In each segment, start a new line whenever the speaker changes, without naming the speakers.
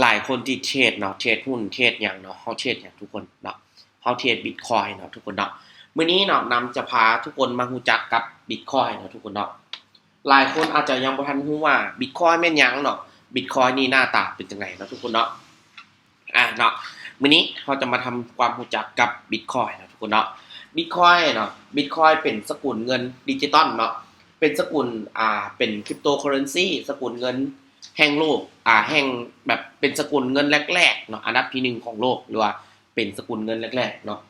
หลายคนที่เทรดเนาะเทรดหุ้นเทรดหยังเนาะเฮาเทรดหยังทุกคนเนาะเฮาเทรด Bitcoin เนาะทุกคนเนาะมื้อนี้เนาะนำจะพาทุกคนมารู้จักกับ Bitcoin เนาะทุกคนเนาะหลายคนอาจจะยังบ่ทันรู้ว่า Bitcoin แม่นยังเนาะ Bitcoin นี่หน้าตาเป็นจังไดเนาะทุกคนเนาะอะเนาะมื้อนี้เราจะมาทำความรู้จักกับ Bitcoin เนาะทุกคนเนาะ Bitcoin เนาะ Bitcoin เป็นสกุลเงินดิจิตอลเนาะเป็นสกุลอ่าเป็นคริปโตเคอเรนซีสกุลเงิน แห่งโลกอ่าแห่งแบบเป็นสกุลเงินแรกๆเนาะอันดับที่หนึ่งของโลกหรือว่าเป็นสกุลเงินแรกๆเนาะ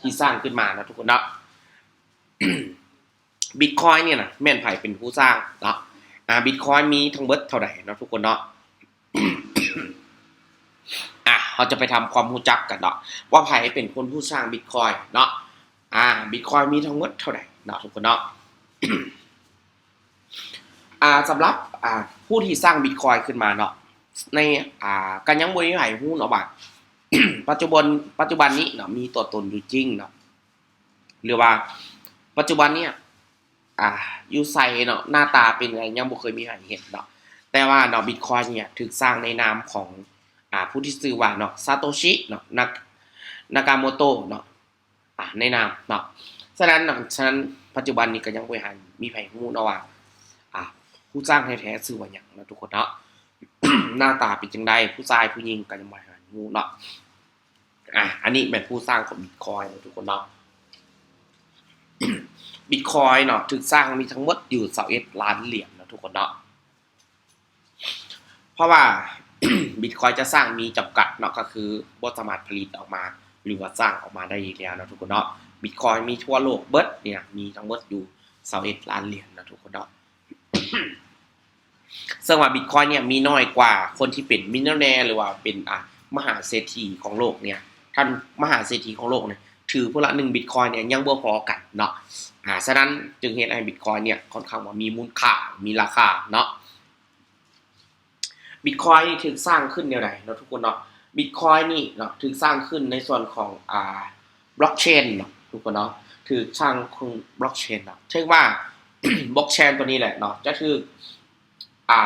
ที่สร้างขึ้นมานะทุกคนเนาะบิตคอยเนี่ยนะแม่นไผ่เป็นผู้สร้างเนาะอ่าบิตคอยมีทั้งเบิดเท่าไหร่เนาะทุกคนเนาะอะเราจะไปทำความรู้จักกันเนาะว่าไผ่เป็นคนผู้สร้างบิตคอยเนาะอ่าบิตคอยมีทั้งหมดเท่าไหร่เนาะทุกคนเนาะ อ่าสำหรับอ่าผู้ที่สร้างบิตคอยขึ้นมาเนาะในอ่ากันยังบริหารหุ้นเนาะบัดปัจจุบันปัจจุบันนี้เนาะมีตัวตนอยู่จริงเนาะหรือว่าปัจจุบันเนี่ยอ่าอยู่ไซเนาะหน้าตาเป็นไงยังบ่เคยมีใครเห็นเนาะแต่ว่าเนาะบิตคอยเนี่ยถูกสร้างในนามของอ่าผู้ที่ชื่อว่าเนาะซาโตชิเนาะนานากาโมโตะเนาะอ่าในนามเนาะฉะนั้นเนาะฉะนั้นปัจจุบันนี้ก็ยังบ่หันมีไผฮู้เนาะว่า ผู้สร้างแท้ๆชื่อว่าหยังนะทุกคนเนาะหน้าตาเป็นจังไดผู้ชายผู้หญิงก็ยังบ่หันฮู้เนาะอะอันนี้เป็นผู้สร้างของบิตคอยนะทุกคนเนาะบิตคอยเนาะถูกสร้างมีทั้งหมดอยู่21ล้านเหรียญนะทุกคนเนาะเพราะว่าบิตคอยจะสร้างมีจำกัดเนาะก็คือบสามารถผลิตออกมา หรือว่าสร้างออกมาได้อีกแล้วนะทุกคนเนาะบิตคอยมีทั่วโลกเบิร์ดเนี่ยมีทั้งหมดอยู่21ล้านเหรียญนะทุกคนเนาะ ซึ่งว่าบิตคอยเนี่ยมีน้อยกว่าคนที่เป็นมิลเลนแนร์หรือว่าเป็นอะมหาเศรษฐีของโลกเนี่ย ท่านมหาเศรษฐีของโลกเนี่ยถือพละหนึ่งบิตคอยเนี่ยยังบ่พอกันเนาะอ่าฉะนั้นจึงเห็นให้บิตคอยเนี่ยค่อนข้างว่ามีมูลค่ามีราคาเนาะบิตคอยนี่ถูกสร้างขึ้นแนวใดเนาะทุกคนเนาะบิตคอยนี่เนาะถูกสร้างขึ้นในส่วนของอ่าบล็อกเชนเนาะทุกคนเนาะถือสร้างของบล็อกเชนเนาะเชื่อว่า บล็อกเชนตัวนี้แหละเนาะจะคืออ่า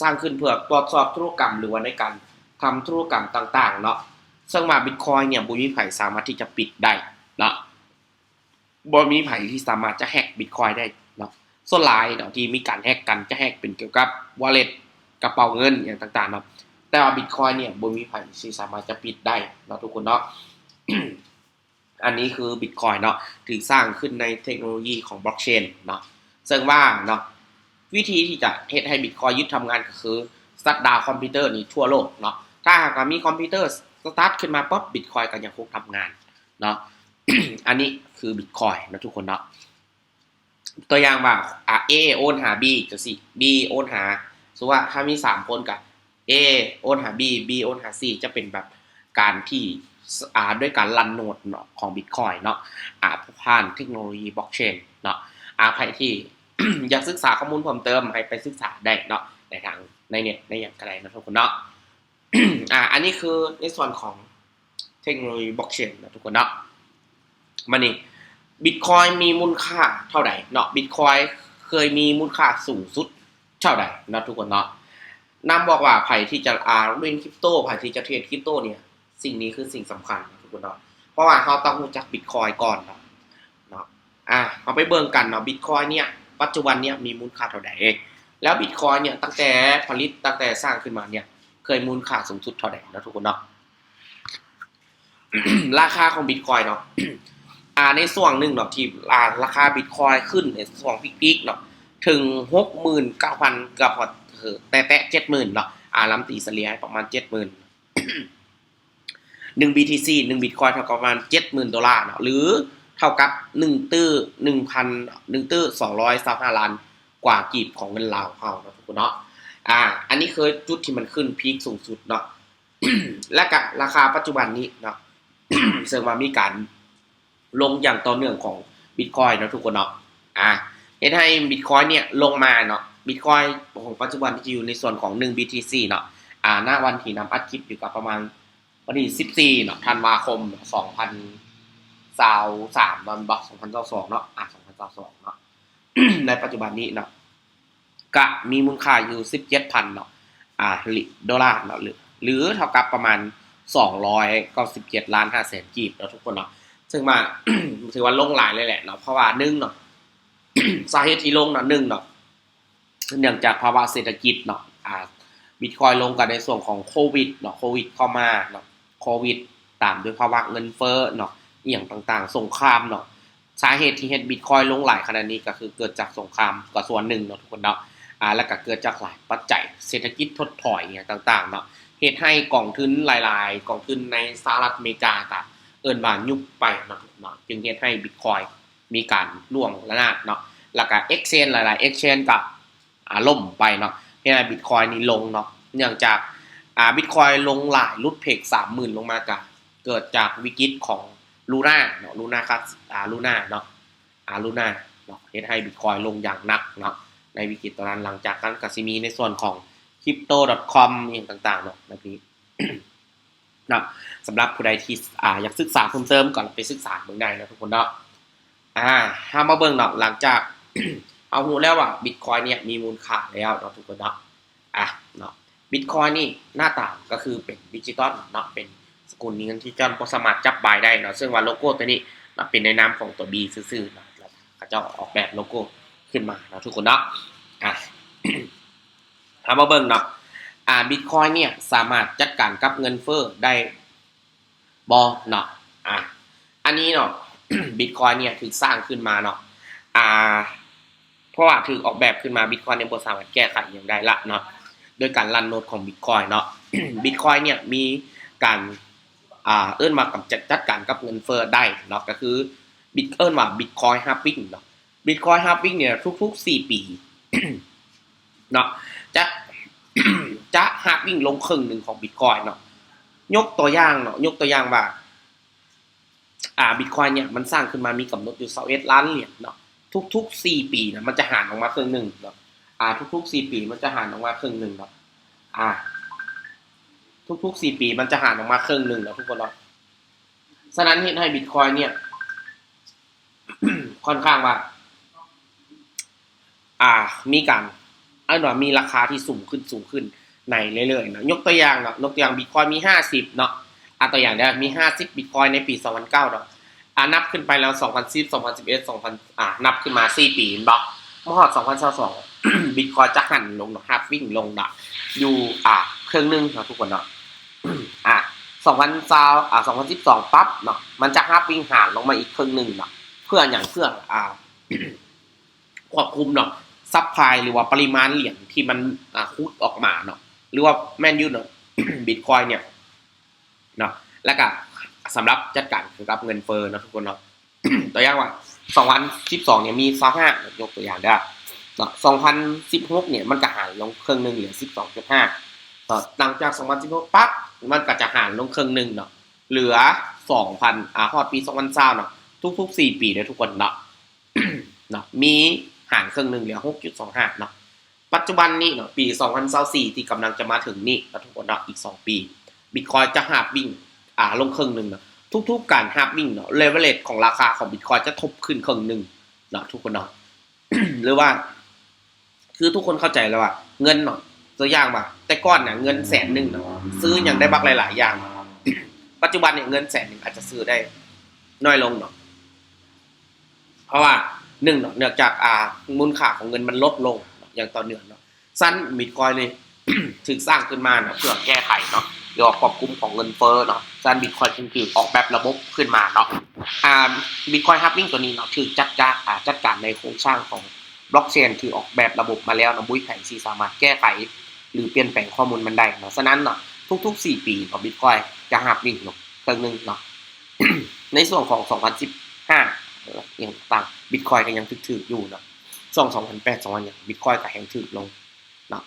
สร้างขึ้นเพื่อตรวจสอบธุรกรรมหรือว่าในการทำธุรกรรมต่างๆเนาะซึ่งว่าบิตคอยเนี่ยบุมีไผสามารถที่จะปิดได้เนาะบ่มีไผที่สามารถจะแฮกบิตคอยได้เนาะส่วนหลายเนาะที่มีการแฮกกันจะแฮกเป็นเกี่ยวกับ wallet กระเป๋าเงินอย่างต่างๆเนาะแต่ว่าบิตคอยเนี่ยบ่มีไผที่สามารถจะปิดได้เนาะทุกคนเนาะอันนี้คือบิตคอยเนาะถึงสร้างขึ้นในเทคโนโลยีของบล็อกเชนเนาะ ซึ่งว่าเนาะวิธีที่จะเฮ็ดให้บิตคอยยึดทำงานก็คือสัตดาวคอมพิวเตอร์นี่ทั่วโลกเนาะถ้าหากมีคอมพิวเตอร์สตาร์ทขึ้นมาปุ๊บบิตคอยก็ยังคงทำงานเนาะอันนี้คือบิตคอยนะทุกคนเนาะตัวอย่างว่าอะ A โอนหา B จะสิ B โอนหาสมมุติว่าถ้ามีสามคนกับ A โอนหา B B โอนหา C จะเป็นแบบการที่อ่าด้วยการรันโนดเนาะของบิตคอยเนาะอ่าผ่านเทคโนโลยีบล็อกเชนเนาะอ่าใครที่ อยากศึกษาข้อมูลเพิ่มเติมให้ไปศึกษาได้เนาะในทางในเน็ตในอย่างไรนะทุกคนเนาะอ่าอันนี้คือในส่วนของเทคโนโลยีบล็อกเชนนะทุกคนเนาะมานี่บิตคอยมีมูลค่าเท่าไหร่เนาะบิตคอยเคยมีมูลค่าสูงสุดเท่าไหร่นะทุกคนเนาะนำบอกว่าไผ่ที่จะอ่าเล่นคริปโตไผ่ที่จะเทรดคริปโตเนี่ย สิ่งนี้คือสิ่งสำคัญนะทุกคนเนาะเพราะว่าเขาต้องรู้จักบิตคอยก่อนเนาะเนาะอ่าเอาไปเบิ่งกันเนาะบิตคอยเนี่ย ปัจจุบันเนี่ยมีมูลค่าเท่าไหร่แล้วบิตคอยเนี่ยตั้งแต่ผลิตตั้งแต่สร้างขึ้นมาเนี่ยเคยมูลค่าสูงสุดเท่าไหร่นะทุกคนเนาะราคาของบิตคอยเนาะอ่าในส่วนหนึ่งเนาะที่ราคาบิตคอยขึ้นในส่วนพีคๆเนาะถึงหกหมื่นเก้าพันกับพอเออแต่แตะเจ็ดหมื่นเนาะอ่าลำตีเฉลี่ยประมาณเจ็ดหมื่นหนึ่ง BTC หนึ่งบิตคอยเท่ากับประมาณเจ็ดหมื่นดอลลาร์เนาะหรือ เท่ากับหนึ่งตื้อหนึ่งพันหนึ่งตื้อสองร้อยสามห้าล้านกว่ากีบของเงินลาวเขาเนาะทุกคนเนาะอ่า อันนี้คือจุดที่มันขึ้นพีคสูงสุดเนาะและกับราคาปัจจุบันนี้เนาะซึ่งว่ามีการลงอย่างต่อเนื่องของบิตคอยเนาะทุกคนเนาะอ่าเห็นให้บิตคอยเนี่ยลงมาเนาะบิตคอยของปัจจุบันที่อยู่ในส่วนของ 1 BTC เนาะอ่าหน้าวันที่นำอัดคลิปอยู่กับประมาณวันที่14เนาะธันวาคม 2023วันบัก2022เนาะอ่า2022เนาะในปัจจุบันนี้เนาะก็มีมูลค่าอยู่17,000เนาะอ่าดอลลาร์เนาะหรือหรือเท่ากับประมาณ297ล้าน5แสนกีบเนาะทุกคนเนาะซึ่งมาถือว่าลงหลายเลยแหละเนาะเพราะว่าหนึ่งเนาะสาเหตุที่ลงเนาะหนึ่งเนาะเนื่องจากภาวะเศรษฐกิจเนาะอ่าบิตคอยลงกันในส่วนของโควิดเนาะโควิดเข้ามาเนาะโควิดตามด้วยภาวะเงินเฟ้อเนาะ อหย่างต่างๆ สงครามเนาะสาเหตุที่เฮ็ดบิตคอยลงหลายขนาดนี้ก็คือเกิดจากสงครามก็ส่วนหนึ่งเนาะทุกคนเนาะอ่าแล้วก็เกิดจากหลายปัจจัยเศรษฐกิจถดถอยเนี่ยต่างๆเนาะเหตุให้กองทุนหลายๆกองทุนในสหรัฐอเมริกาก็เอิ้นว่ายุบไปเนาะเนาะจึงเฮ็ดให้บิตคอยมีการล่วงระนาดเนาะแล้วก็ exchange หลายๆ exchange ก็อ่าล่มไปเนาะเฮ็ดให้บิตคอยนี่ลงเนาะเนื่องจากอ่าบิตคอยลงหลายลุดเพก30,000ลงมาก็เกิดจากวิกฤตของ ลูน่าเนาะลูน่าครับอ่าลูน่าเนาะอ่าลูน่าเนาะเฮ็ดให้บิตคอยลงอย่างหนักเนาะในวิกฤตตอนนั้นหลังจากนั้นก็สิมีในส่วนของ crypto.com อย่างต่างๆเนาะแบบนี้เนะสำหรับผู้ใดที่อ่าอยากศึกษาเพิ่มเติมก่อนไปศึกษาเบิ่งได้นะทุกคนเนาะอ่าถ้ามาเบิ่งเนาะหลังจากเอารู้แล้วว่าบิตคอยเนี่ยมีมูลค่าแล้วเนาะทุกคนเนาะอะเนาะบิตคอยนี่หน้าตาก็คือเป็นดิจิตอลเนาะเป็น สกุลเงินที่จอนบ่สามารถจับบายได้เนาะซึ่งว่าโลโก้ตัวนี้เนาะเป็นในนามของตัว B ซื่อๆเนาะแล้วเขาเจะออกแบบโลโก้ขึ้นมาเนาะทุกคนเนาะอะถามมาเบิ่งเนาะอ่าบิตคอยเนี่ยสามารถจัดการกับเงินเฟ้อได้บอเนาะอะอันนี้เนาะบิตคอยเนี่ยถูกสร้างขึ้นมาเนาะอ่าเพราะว่าถูกออกแบบขึ้นมาบิตคอยเนี่ยบ่สามารถแก้ไขอย่างใดละเนาะโดยการรันโนดของบิตคอยเนาะบิตคอยเนี่ยมีการ อ่าเอิ้นมากับจัดจัดการกับเงินเฟ้อได้เนาะก็คือบิตเอิ้นว่าบิตคอยฮับปิ้งเนาะบิตคอยฮับปิ้งเนี่ยทุกๆสี่ปีเนาะจะจะฮาร์ดวิ่งลงครึ่งหนึ่งของบิตคอยเนาะยกตัวอย่างเนาะยกตัวอย่างว่าอ่าบิตคอยเนี่ยมันสร้างขึ้นมามีกำหนดอยู่21ล้านเหรียญเนาะทุกๆสี่ปีนะมันจะหารออกมาครึ่งหนึ่งเนาะอ่าทุกๆสี่ปีมันจะหารออกมาครึ่งหนึ่งเนาะอ่า ทุกๆสี่ปีมันจะหารออกมาครึ่งหนึ่งเนาะทุกคนเนาะฉะนั้นเห็นให้บิตคอยเนี่ย ค่อนข้างว่า อ่า มีการอันว่ามีราคาที่สูงขึ้นสูงขึ้นในเรื่อยๆเนาะยกตัวอย่างเนาะยกตัวอย่างบิตคอยมีห้าสิบเนาะอะตัวอย่างเดียวมีห้าสิบบิตคอยในปีสองพันเก้าเนาะอะนับขึ้นไปแล้วสองพันสิบสองพันสิบเอ็ดสองพันอะนับขึ้นมาสี่ปีบล็อกเมื่อหอดสองพันสองบิตคอยจะหันลงเนาะฮาร์ฟวิ่งลงเนาะอยู่อะเครื่องหนึงเนาะทุกคนเนาะ อะสองพันซาวอะสองพันสิบสองปั๊บเนาะมันจะฮาร์ฟวิ่งห่านลงมาอีกครึ่งหนึ่งเนาะเพื่ออย่างเพื่ออ่าควบคุมเนาะซัพพลายหรือว่าปริมาณเหรียญที่มันอ่าคุดออกมาเนาะหรือว่าแมนยูเนาะบิตคอยเนี่ยเนาะแล้วก็สำหรับจัดการเกี่ยวกับเงินเฟ้อเนาะทุกคนเนาะตัวอย่างว่า2012เนี่ยมี25ยกตัวอย่างได้เนาะ2016เนี่ยมันก็หารลงครึ่งหนึ่งเหลือ12.5เนาะห หลังจาก2016ปั๊บมันก็จะหารลงครึ่งหนึ่งเนาะเหลือ 2,000อ่าฮอดปี2020เนาะทุกๆ 4 ปีเลยทุกคนเนาะเนาะมีหารครึ่งหนึ่งเหลือ 6.25เนาะปัจจุบันนี้เนาะปี 2024ที่กำลังจะมาถึงนี่นะทุกคนเนาะอีก 2 ปีบิตคอยจะหาบวิ่งอ่าลงครึ่งหนึ่งเนาะทุกๆ การหาบวิ่งเนาะเลเวลเลตของราคาของบิตคอยจะทบขึ้นครึ่งหนึ่งเนาะทุกคนเนาะหรือว่า คือทุกคนเข้าใจแล้วว่าเงินเนาะ ตัวอย่างว่าแต่ก่อนเนี่ยเงินแสนหนึ่งเนาะซื้ออย่างได้บักหลาย ๆ อย่าง ปัจจุบันเนี่ยเงินแสนหนึ่งอาจจะซื้อได้น้อยลงเนาะเพราะว่าหนึ่งเนาะเนื่องจากอ่ามูลค่าของเงินมันลดลงเนาะอย่างต่อเนื่องเนาะสั้นบิตคอยเลยถึงสร้างขึ้นมาเนาะเพื่อแก้ไขเนาะหรือว่าควบคุมของเงินเฟ้อเนาะสั้นบิตคอยจึงคือออกแบบระบบขึ้นมาเนาะอ่าบิตคอยฮับวิ่งตัวนี้เนาะถือจัดการอ่าจัดการในโครงสร้างของบล็อกเชนคือออกแบบระบบมาแล้วเนาะบุ้ยแผงซีสามารถแก้ไข หรือเปลี่ยนแปลงข้อมูลมันได้เนาะฉะนั้นเนาะทุกๆ 4 ปีเนาะบิตคอยจะฮับวิ่งเนาะครั้งหนึ่งเนาะในส่วนของ 2015อย่างต่างบิตคอยก็ยังถือๆอยู่เนาะช่วง2008 2000เนี่บิตคอยก็แพงถือลงเนาะ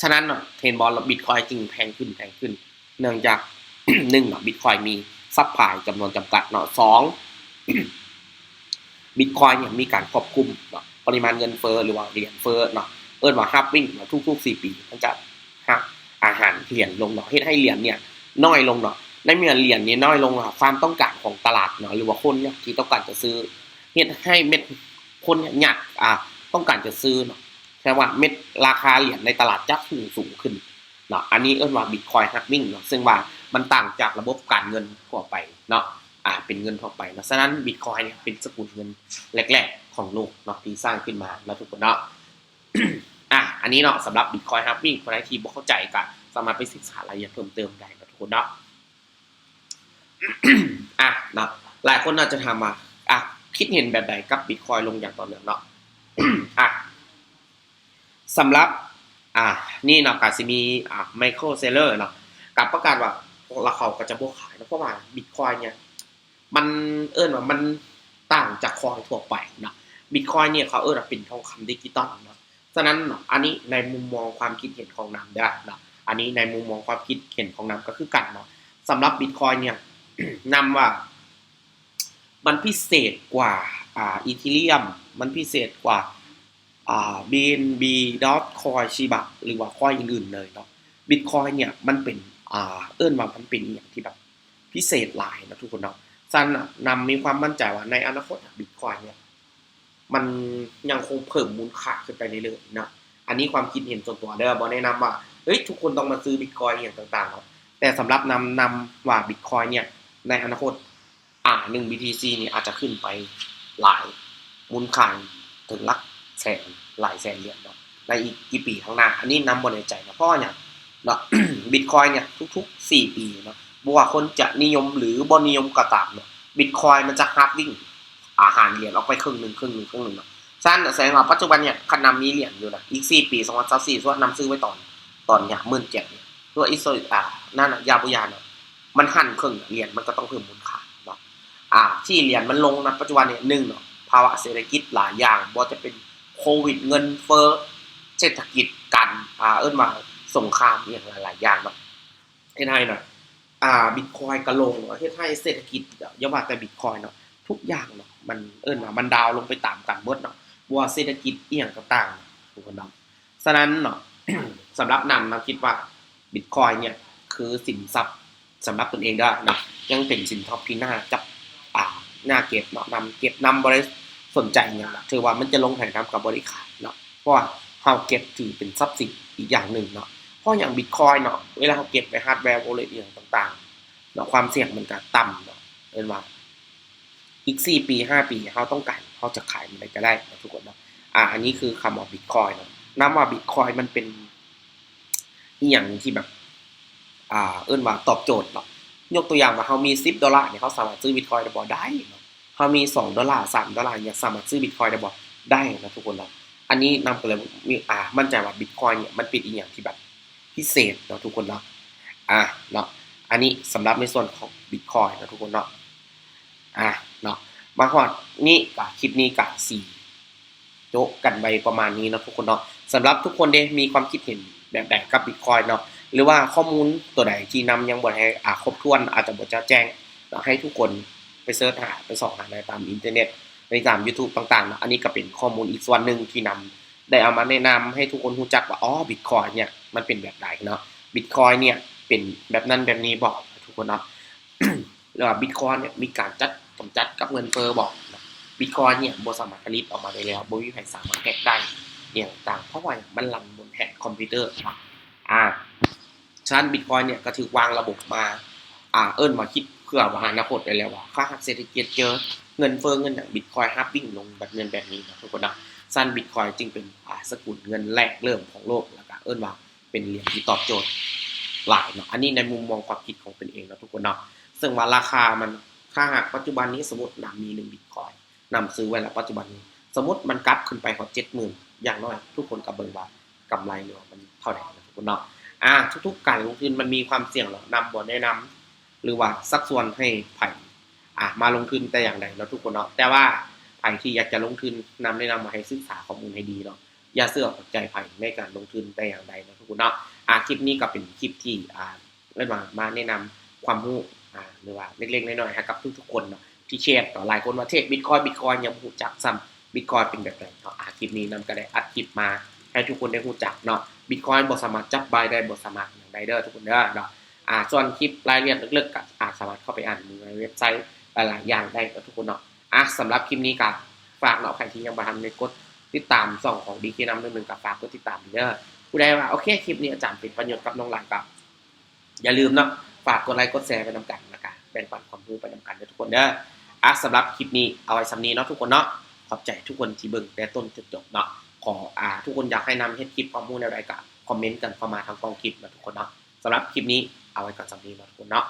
ฉะนั้นเนาะเทรนบอลบิตคอยจึงแพงขึ้นแพงขึ้น เนื่องจากหนึ่งเนาะบิตคอยมีซัพพลายจำนวนจำกัดเนาะสองบิตคอยเนี่ยมีการควบคุมเนาะปริมาณเงินเฟ้อหรือว่าเหรียญเฟ้อเนาะ เอิ้นว่าฮับวิ่งเนาทุกๆสี่ปี มันจะฮับอาหารเหรียญลงเนาะเฮ็ดให้เหรียญเนี่ยน้อยลงเนาะในเมื่อเหรียญนี้น้อยลงอะความต้องการของตลาดเนาะหรือว่าคนเนี่ยที่ต้องการจะซื้อเฮ็ดให้เม็ดคนเนี่ยอยากอ่าต้องการจะซื้อเนาะแค่ว่าเม็ดราคาเหรียญในตลาดจะสูงสูงขึ้นเนาะอันนี้เอิ้นว่า Bitcoin halving เนาะซึ่งว่ามันต่างจากระบบการเงินทั่วไปเนาะอ่าเป็นเงินทั่วไปเนาะฉะนั้น Bitcoin เนี่ยเป็นสกุลเงินแรก ๆ ของโลกเนาะที่สร้างขึ้นมาเนะทุกคนเนาะ อะอันนี้เนาะสำหรับ Bitcoin halving คนไหนที่บ่เข้าใจก็สามารถไปศึกษารายละเอียดเพิ่มเติมได้นะทุกคนเนาะอะเนาะหลายคนอาจจะถามว่าอะคิดเห็นแบบใดกับ Bitcoin ลงอย่างต่อเนื่องเนาะอะสำหรับอ่านี่เนาะก็สิมีอ่าไมเคิลเซเลอร์เนาะกับประกาศว่าราคาก็จะบ่ขายนะเพราะว่า Bitcoin เนี่ยมันเอิ้นว่ามันต่างจากคอยทั่วไปเนาะ Bitcoin เนี่ยเขาเอิ้นว่าเป็นทองคำดิจิตอลเนาะ ฉะนั้นอันนี้ในมุมมองความคิดเห็นของน้ำได้เนาะอันนี้ในมุมมองความคิดเห็นของน้ำก็คือกันเนาะสำหรับ Bitcoin เนี่ยนำว่า มันพิเศษกว่าอ่าอีทีเรียม มันพิเศษกว่าอ่า BNB Dogecoin Shiba หรือว่าคอยอื่นๆเลยเนาะ Bitcoin เนี่ยมันเป็นอ่าเอิ้อนว่ามันเป็นอย่างที่แบบพิเศษหลายนะทุกคนเนาะซันน่ะนำมีความมั่นใจว่าในอนาคตอะ Bitcoin เนี่ย มันยังคงเพิ่มมูลค่าขึ้นไปเรื่อยๆนะอันนี้ความคิดเห็นส่วนตัวเด้อบ่แนะนำว่าเฮ้ยทุกคนต้องมาซื้อ Bitcoin อย่างต่างๆเนาะแต่สำหรับนำนำว่า Bitcoin เนี่ยในอนาคตอ่าหนึ่ง BTC เนี่ยอาจจะขึ้นไปหลายมูลค่าถึงหลักแสนหลายแสนเหรียญเนาะในอีกกี่ปีข้างหน้า อันนี้นำบนในใจนะเพราะว่าเนี่ยเนาะ Bitcoin เนี่ยทุกๆ 4 ปีเนาะบว่าคนจะนิยมหรือบ่นิยมก็ตามเนาะ Bitcoin มันจะฮาร์ดวิ่ง หารเหรียญออกไปครึ่งหนึ่งครึ่งหนึ่งครึ่งหนึ่งเนาะสั้นแสดงว่าปัจจุบันเนี่ยคันนำมีเหรียญอยู่นะอีก4ปี2024ส่วนนำซื้อไว้ตอนตอนเนี่ยหมื่นเจ็ดเนี่ยตัวอีโซอ่านั่นนะยาบุยาเนาะมันหั่นครึ่งเหรียญมันก็ต้องเพิ่มมูลค่าเนาะอ่าที่เหรียญมันลงนะปัจจุบันเนี่ยหนึ่งเนาะภาวะเศรษฐกิจหลายอย่างบ่จะเป็นโควิดเงินเฟ้อเศรษฐกิจกันอ่าเอิ้นว่าสงครามอหย่างหลายๆอย่างเนาะเฮ็ดให้เนาะอ่าบิตคอยก็ลงเนาะเฮ็ดให้เศรษฐกิจอย่าว่าแต่บิตคอยเนาะ ทุกอย่างเนาะมันเอิ้นว่ามันดาวลงไปตามกันหมดเนาะบ่ว่าเศรษฐกิจอียงก็ต่างทุกคนเนาะฉะนั้นเนาะสำหรับนำนะคิดว่าบิตคอยเนี่ยคือสินทรัพย์สำหรับตนเองได้นะยังเป็นสินทรัพย์ที่น่าจับอ่าหน้าเก็บเนาะนำเก็บนำบริสนใจอย่างละถือว่ามันจะลงแข่งขันกับบริขารเนาะเพราะว่าเราเก็บถือเป็นทรัพย์สินอีกอย่างหนึ่งเนาะเพราะอย่างบิตคอยเนาะเวลาเราเก็บไปฮาร์ดแวร์โอเลอย่างต่างๆเนาะความเสี่ยงมันก็ต่ำเนาะเป็นว่า อีกสี่ปีห้าปีเขาต้องการเขาจะขายมันได้ก็ได้นะทุกคนเนาะอ่าอันนี้คือคำว่าบิตคอยนะนับว่าบิตคอยมันเป็นอย่างที่แบบ อ่า เอิ้นว่าตอบโจทย์เนาะยกตัวอย่างว่าเขามี 10 ดอลลาร์เนี่ยเขาสามารถซื้อบิตคอยน์ได้บ่ได้เนาะเขามี 2 ดอลลาร์ 3 ดอลลาร์เนี่ยสามารถซื้อบิตคอยน์ได้บ่ได้นะทุกคนเนาะอันนี้นำไปเลยมีอ่า มั่นใจว่าบิตคอยน์เนี่ยมันเป็นอีกอย่างที่แบบพิเศษเนาะทุกคนเนาะอ่าเนาะอันนี้สำหรับในส่วนของบิตคอยน์นะทุกคนเนาะ อ่าเนาะมาฮอดนี่กับคลิปนี้กับสี่โจกันไปประมาณนี้นะทุกคนเนาะสำหรับทุกคนเด้มีความคิดเห็นแบบใดกับบิตคอยเนาะหรือว่าข้อมูลตัวใดที่นำยังบ่ให้อ่าครบถ้วนอาจจะบ่จะแจ้งเนาให้ทุกคนไปเสิร์ชหาไปส่องหาในตามอินเทอร์เน็ตในตาม YouTube ต่างๆเนาะอันนี้ก็เป็นข้อมูลอีกส่วนหนึ่งที่นำได้เอามาแนะนำให้ทุกคนรู้จักว่าอ๋อ Bitcoin เนี่ยมันเป็นแบบใดเนาะ Bitcoin เนี่ยเป็นแบบนั้นแบบนี้บอกทุกคนเนาะ แล้วว่า Bitcoin เนี่ยมีการจัดกำจัดกับเงินเฟ้อบอกเนาะ Bitcoin เนี่ยบ่สามารถผลิตออกมาได้แล้วบ่มีใครสามารถแฮกได้เนี่ยต่างเพราะว่ามันรันบนแฮกคอมพิวเตอร์เนาะอ่าฉะนั้นบิตคอยเนี่ยก็ถือวางระบบมาอ่าเอิ้นมาคิดเพื่อวาอนาคตได้แล้วว่าค่าเศรษฐกิจเจอเงินเฟ้อเงินอย่างบิตคอยฮับวิ่งลงแบบเงินแบบนี้นะทุกคนนะสั้นบิตคอยจึงเป็นอ่าสกุลเงินแรกเริ่มของโลกแล้วก็เอิ้นว่าเป็นเหรียญที่ตอบโจทย์หลายเนาะอันนี้ในมุมมองความคิดของเป็นเองนะทุกคนเนาะ ซึ่งว่าราคามันค่าหากปัจจุบันนี้สมมตินำมีหนึ่งบิตคอยนำซื้อไว้แล้วปัจจุบันนี้ สมมติมันกลับขึ้นไปกว่าเจ็ดหมื่นอย่างน้อย ทุกคนกับเบิ่งว่ากำไรหรือว่ามันเท่าไหร่นะทุกคนเนาะอ่าทุกๆการลงทุนมันมีความเสี่ยงหรอนำบ่แนะนำหรือว่าสักส่วนให้ไผ่อ่ามาลงทุนแต่อย่างใดเนาทุกคนเนาะแต่ว่าไผ่ที่อยากจะลงทุนนำแนะนำมาให้ศึกษาข้อมูลให้ดีเนาะอย่าเสื่อมใจไผ่ในการลงทุนแต่อย่างใดนะทุกคนเนาะอ่าคลิปนี้ก็เป็นคลิปที่อ่าเรียกว่ามาแนะนำความรู้ หรือว่าเล็กๆน้อยๆให้กับทุกๆคนเนาะที่แชร์ต่อหลายคนว่าเทคบิตคอยบิตคอยยังบ่รู้จักซ้ำบิตคอยเป็นแบบไหนเนาะอาคลิปนี้นำก็ได้อัดคลิปมา ให้ทุกคนได้รู้จักเนาะบิตคอยบ่สามารจับบายได้บ่สามารถอย่างใดเด้อทุกคนเด้อเนาะอ่าส่วนคลิปรายละเอียดลึกๆก็อาจสามารถเข้าไปอ่านในเว็บไซต์หลายๆอย่างได้กับทุกคนเนาะอะสำหรับคลิปนี้ก็ฝากเนาะใครที่ยังบ่ทันได้กดติดตามช่องของดีเคนำหนึ่งๆก็ฝากกดติดตามเด้อผู้ใดว่าโอเคคลิปนี้อาจารย์เป็นประโยชน์กับน้องหลานกับอย่าลืมเนาะ ฝากกดไลค์กดแชร์ไปนำกันนะครับแบ่งปันความรู้ไปนำกันเด้อทุกคนเด้ออะสำหรับคลิปนี้เอาไว้สำนีเนาะทุกคนเนาะขอบใจทุกคนที่เบิ่งแต่ต้นจนจบเนาะขออ่าทุกคนอยากให้นำเฮ็ดคลิปความรู้ในรายการคอมเมนต์กันเข้ามาทางกองคลิปนะทุกคนเนาะสำหรับคลิปนี้เอาไว้ก่อนสำนีเนาะทุกคนเนาะ